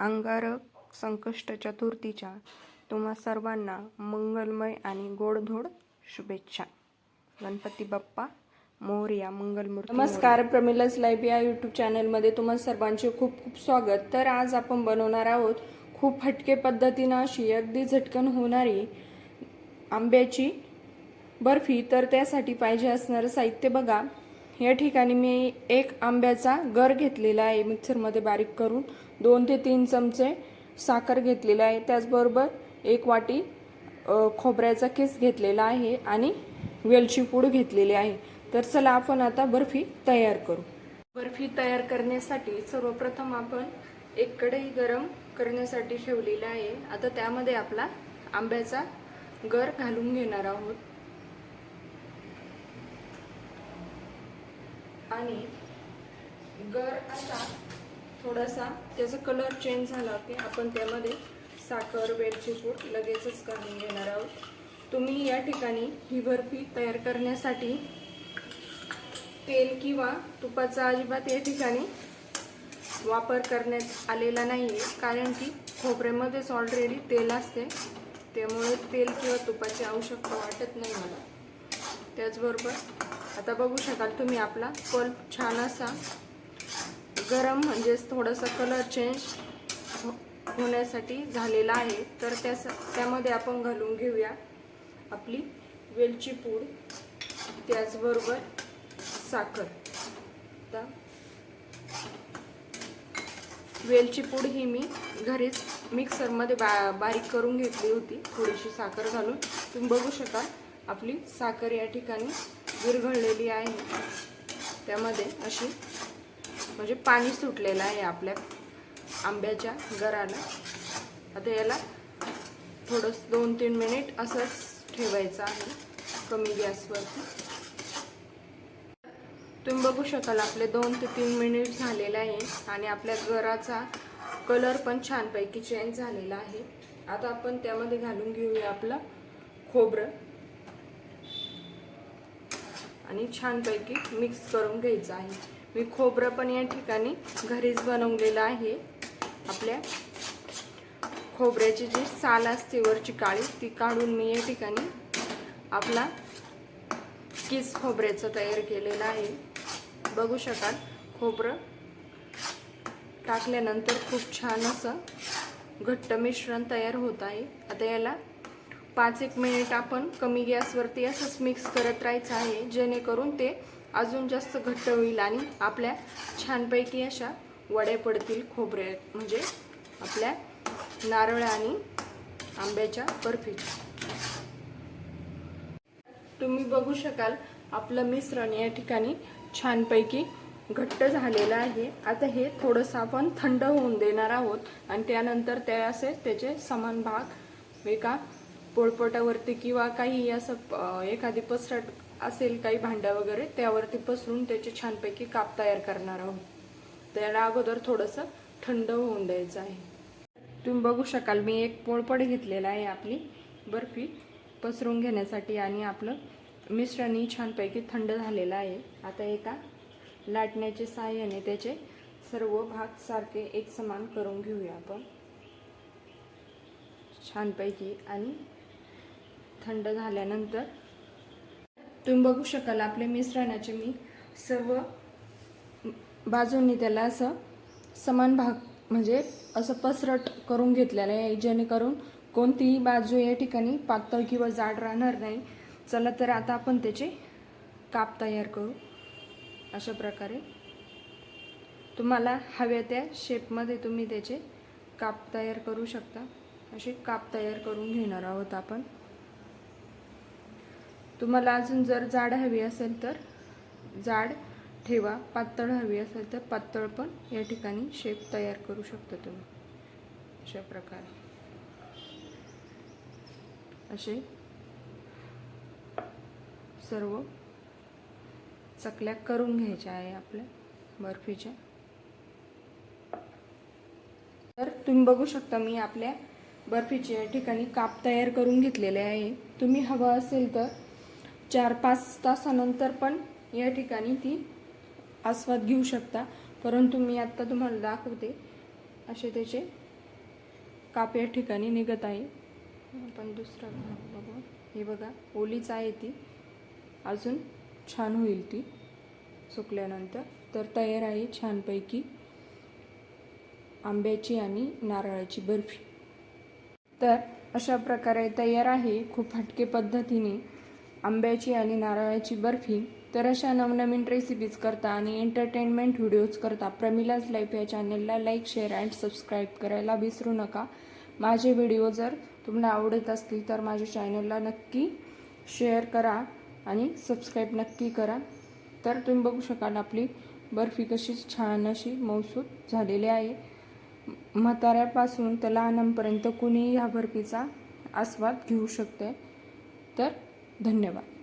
अंगारक संकष्ट चतुर्थीच्या तुम्हा सर्वांना मंगलमय आणि गोडधोड शुभेच्छा. गणपती बाप्पा मोरया मंगलमूर्ती नमस्कार प्रमिलास लाईव्ह या यूट्यूब चॅनलमध्ये तुम्हा सर्वांचे खूप खूप स्वागत. तर आज आपण बनवणार आहोत खूप हटके पद्धतीनं अशी अगदी झटकन होणारी आंब्याची बर्फी. तर त्यासाठी पाहिजे असणारं साहित्य बघा. या ठिकाणी मी एक आंब्याचा गर घेतलेला आहे. मिक्सरमध्ये बारीक करून दोन ते तीन चमचे साखर घेतलेला आहे. त्याचबरोबर एक वाटी खोबऱ्याचा केस घेतलेला आहे आणि वेलची पूड घेतलेली आहे. तर चला आपण आता बर्फी तयार करू. बर्फी तयार करण्यासाठी सर्वप्रथम आपण एक कढई गरम करण्यासाठी ठेवलेला आहे. आता त्यामध्ये आपला आंब्याचा गर घालून घेणार आहोत. आणि गर असा थोडासा त्याचा कलर चेंज झाला की आपण त्यामध्ये साखर वेलची पूड लगेचच करून घेणार आहोत. तुम्ही या ठिकाणी ही बर्फी तयार करण्यासाठी तेल किंवा तुपाचा अजिबात या ठिकाणी वापर करण्यात आलेला नाही आहे कारण की खोबऱ्यामध्येच ऑलरेडी तेल असते. त्यामुळे तेल किंवा तुपाची आवश्यकता वाटत नाही मला. त्याचबरोबर आता बघू शकाल तुम्ही आपला पल्प छान असा गरम म्हणजेच थोडासा कलर चेंज हो- होण्यासाठी झालेला आहे. तर त्यास त्यामध्ये आपण घालून घेऊया आपली वेलची पूड त्याचबरोबर साखर. आता वेलची पूड ही मी घरीच मिक्सरमध्ये बा बारीक करून घेतली होती थोडीशी साखर घालून. तुम्ही बघू शकाल आपली साखर या ठिकाणी विरघळलेली आहे. त्यामध्ये अशी म्हणजे पाणी सुटलेलं आहे आपल्या आंब्याच्या गराला आता याला थोडंसं दोन तीन मिनिट असंच ठेवायचं आहे कमी गॅसवरती. तुम्ही बघू शकाल आपले दोन ते तीन मिनिट झालेले आहे आणि आपल्या गराचा कलर पण छानपैकी चेंज झालेला आहे. आता आपण त्यामध्ये घालून घेऊया आपलं खोबरं. आणि छानपैकी मिक्स करून घ्यायचं आहे. मी खोबरं पण या ठिकाणी घरीच बनवलेलं आहे. आपल्या खोबऱ्याची जी साल असते वरची काळी ती काढून मी या ठिकाणी आपला किस खोबऱ्याचं तयार केलेलं आहे. बघू शकाल खोबरं टाकल्यानंतर खूप छान असं घट्ट मिश्रण तयार होत आहे. आता याला पाच एक मिनिट आपण कमी गॅसवरती असंच मिक्स करत राहायचं आहे जेणेकरून ते अजून जास्त घट्ट होईल आणि आपल्या छानपैकी अशा वड्या पडतील खोबऱ्या म्हणजे आपल्या नारळ आणि आंब्याच्या बर्फीच्या. तुम्ही बघू शकाल आपलं मिश्रण या ठिकाणी छानपैकी घट्ट झालेलं आहे. आता हे थोडंसं आपण थंड होऊन देणार आहोत आणि त्यानंतर ते असे त्याचे समान भाग एका पोळपटावरती किंवा काही असं एखादी पसरट असेल काही भांड्या वगैरे त्यावरती पसरून त्याचे छानपैकी काप तयार करणार आहोत. त्याला अगोदर थोडंसं थंड होऊन द्यायचं आहे. तुम्ही बघू शकाल मी एक पोळपट घेतलेला आहे आपली बर्फी पसरून घेण्यासाठी आणि आपलं मिश्रणही छानपैकी थंड झालेलं आहे. आता एका लाटण्याचे साहाय्याने त्याचे सर्व भाग सारखे एक समान करून घेऊया आपण. छानपैकी आणि थंड झाल्यानंतर तुम्ही बघू शकाल आपले मिश्रणाचे मी सर्व बाजूंनी त्याला असं समान भाग म्हणजे असं पसरट करून घेतलेलं आहे जेणेकरून कोणतीही बाजू या ठिकाणी पातळ किंवा जाड राहणार नाही. चला तर आता आपण त्याचे काप तयार करू. अशा प्रकारे तुम्हाला हव्या त्या शेपमध्ये तुम्ही त्याचे काप तयार करू शकता. असे काप तयार करून घेणार आहोत आपण. तुम्हाला अजून जर जाड हवी असेल तर जाड ठेवा पातळ हवी असेल तर पातळ पण या ठिकाणी शेप तयार करू शकता तुम्ही. अशा प्रकारे. असे सर्व चकल्या करून घ्यायच्या आहे आपल्या बर्फीच्या. तर तुम्ही बघू शकता मी आपल्या बर्फीचे या ठिकाणी काप तयार करून घेतलेले आहे. तुम्ही हवं असेल तर चार पाच तासानंतर पण या ठिकाणी ती आस्वाद घेऊ शकता. परंतु मी आत्ता तुम्हाला दाखवते. असे त्याचे काप या ठिकाणी निघत आहे. आपण दुसरा बघू. हे बघा ओलीच आहे ती. अजून छान होईल ती सुकल्यानंतर. तर तयार आहे छानपैकी आंब्याची आणि नारळाची बर्फी. तर अशा प्रकारे तयार आहे खूप हटके पद्धतीने. आंब्याची आणि नारळाची बर्फी तर अशा नवनवीन रेसिपीज करता आणि एंटरटेनमेंट व्हिडिओज करता प्रमिलाज लाईफ या चॅनलला लाईक शेअर अँड सबस्क्राईब करायला विसरू नका. माझे व्हिडिओ जर तुम्हाला आवडत असतील तर माझ्या चॅनलला नक्की शेअर करा आणि सबस्क्राईब नक्की करा. तर तुम्ही बघू शकाल आपली बर्फी कशी छान अशी मौसूद झालेली आहे. म्हाताऱ्यापासून तर लहानांपर्यंत कुणीही ह्या बर्फीचा आस्वाद घेऊ शकते. तर धन्यवाद.